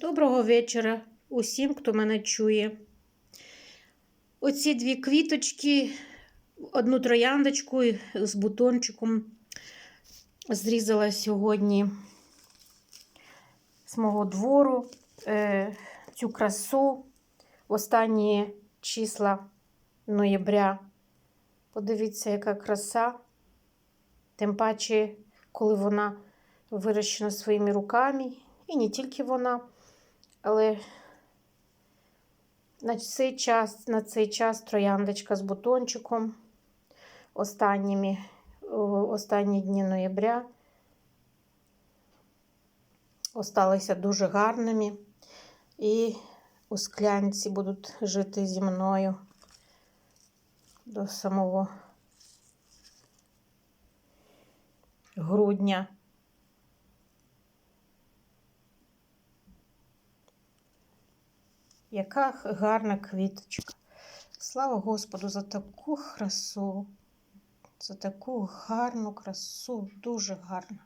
Доброго вечора усім, хто мене чує. Оці дві квіточки, одну трояндочку з бутончиком зрізала сьогодні з мого двору е, цю красу в останні числа ноября. Подивіться, яка краса. Тим паче, коли вона вирощена своїми руками, і не тільки вона, але на цей час, на цей час трояндочка з бутончиком останніми, останні дні ноября осталися дуже гарними і у склянці будуть жити зі мною до самого грудня. Яка гарна квіточка. Слава Господу за таку красу, за таку гарну красу, дуже гарна.